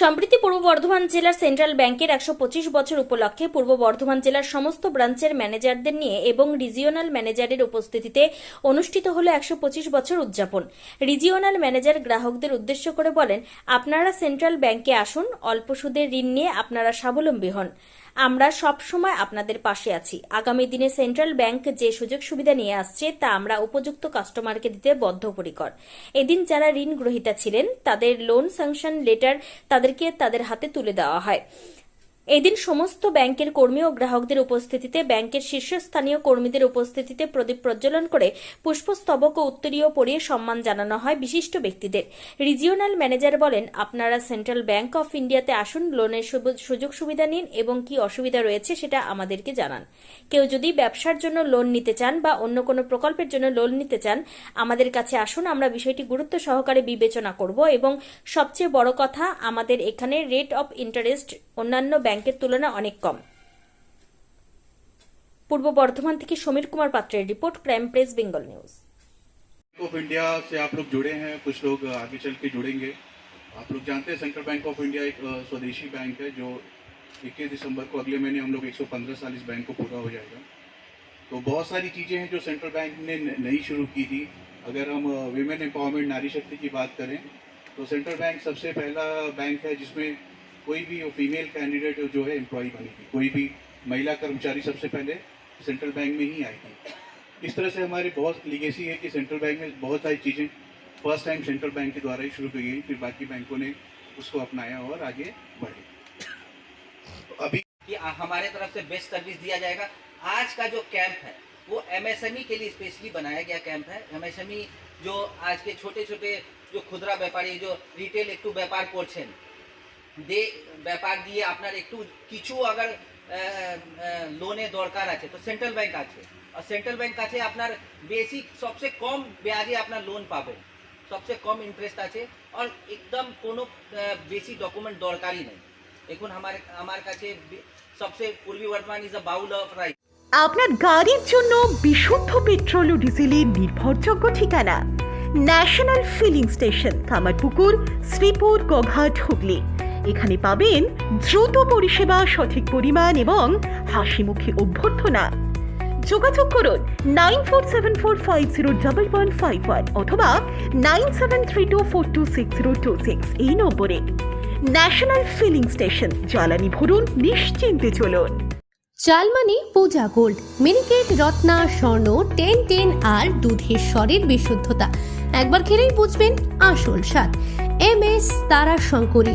সম্প্রতি পূর্ব বর্ধমান জেলার সেন্ট্রাল ব্যাংকের একশো পঁচিশ বছর উপলক্ষে পূর্ব বর্ধমান জেলার সমস্ত ব্রাঞ্চের ম্যানেজারদের নিয়ে এবং রিজিওনাল ম্যানেজারের উপস্থিতিতে অনুষ্ঠিত হল একশো পঁচিশ বছর উদযাপন। রিজিওনাল ম্যানেজার গ্রাহকদের উদ্দেশ্য করে বলেন, আপনারা সেন্ট্রাল ব্যাংকে আসুন, অল্প সুদের ঋণ নিয়ে আপনারা স্বাবলম্বী হন। আমরা সব সময় আপনাদের পাশে আছি। আগামী দিনে সেন্ট্রাল ব্যাংক যে সুযোগ সুবিধা নিয়ে আসছে, তা আমরা উপযুক্ত কাস্টমারকে দিতে বদ্ধপরিকর। এদিন যারা ঋণ গ্রহীতা ছিলেন, তাদের লোন স্যাংশন লেটার তাদেরকে তাদের হাতে তুলে দেওয়া হয়। এদিন সমস্ত ব্যাংকের কর্মী ও গ্রাহকদের উপস্থিতিতে ব্যাংকের শীর্ষস্থানীয় কর্মীদের উপস্থিতিতে প্রদীপ প্রজ্বলন করে পুষ্পস্তবক ও উত্তরীয় পরিয়ে সম্মান জানানো হয় বিশিষ্ট ব্যক্তিদের। রিজিওনাল ম্যানেজার বলেন, আপনারা সেন্ট্রাল ব্যাংক অফ ইন্ডিয়াতে আসুন, লোনের সুযোগ সুবিধা নিন এবং কি অসুবিধা রয়েছে সেটা আমাদেরকে জানান। কেউ যদি ব্যবসার জন্য লোন নিতে চান বা অন্য কোনো প্রকল্পের জন্য লোন নিতে চান, আমাদের কাছে আসুন, আমরা বিষয়টি গুরুত্ব সহকারে বিবেচনা করব এবং সবচেয়ে বড় কথা, আমাদের এখানে রেট অফ ইন্টারেস্ট অন্যান্য ব্যাংকের তুলনায় অনেক কম পূর্ব বর্ধমান থেকে সমীর কুমার পাত্রের report crime press Bengal news bank of India से आप लोग जुड़े हैं कुछ लोग आगे चल के जुड़ेंगे आप लोग जानते हैं सेंट्रल बैंक ऑफ इंडिया एक अ, स्वदेशी बैंक है जो 21 दिसंबर को अगले महीने हम लोग 115 साल इस बैंक को पूरा हो जाएगा तो बहुत सारी चीज़ें हैं जो सेंट्रल बैंक ने न- नई शुरू की थी अगर हम वीमेन एम्पावरमेंट नारी शक्ति की बात करें तो सेंट्रल बैंक सबसे पहला बैंक है जिसमें कोई भी फीमेल कैंडिडेट जो है एम्प्लॉय बनेगी। कोई भी महिला कर्मचारी सबसे पहले सेंट्रल बैंक में ही आएगी। इस तरह से हमारी बहुत लीगेसी है कि सेंट्रल बैंक में बहुत सारी चीज़ें फ़र्स्ट टाइम सेंट्रल बैंक के द्वारा ही शुरू की गई, फिर बाकी बैंकों ने उसको अपनाया और आगे बढ़े। अभी कि हमारे तरफ़ से बेस्ट सर्विस दिया जाएगा। आज का जो कैंप है, वो एमएसएमई के लिए स्पेशली बनाया गया कैंप है। एमएसएमई जो आज के छोटे छोटे जो खुदरा व्यापारी, जो रिटेल एक टू व्यापार पोर्शन দে ব্যাপার দিয়ে আপনার একটু কিছু আগার লোনে দরকার আছে, তো সেন্ট্রাল ব্যাংক আছে। আর সেন্ট্রাল ব্যাংক আছে আপনার বেসিক সবচেয়ে কম ব্যাজে আপনার লোন পাবেন। সবচেয়ে কম ইন্টারেস্ট আছে, আর একদম কোনো বেশি ডকুমেন্ট দরকারই নেই। দেখুন, আমার আমার কাছে সবচেয়ে Purbi Bardhaman is a bowl of rice আপনার গাড়ির জন্য বিশুদ্ধ পেট্রোল ও ডিজেলের নির্ভরযোগ্য ঠিকানা। National filling station Kamarpukur, Sripur Goghat Hooghly. এখানে পাবেন দ্রুত পরিষেবা, সঠিক পরিমাণ এবং হাসিমুখী অভ্যর্থনা। যোগাযোগ করুন nine four seven four five zero double one five one অথবা nine seven three two four two six zero two six এই নম্বরে। ন্যাশনাল ফিলিং স্টেশন, জ্বালানি ভরুন, নিশ্চিন্তে চলুন। চালমানি, Puja gold, Miniket, Ratna, Swarna, ten ten আর দুধের স্বরের বিশুদ্ধতা। একবার খেলেই বুঝবেন আসল স্বাদ। এম এস তারা শঙ্করী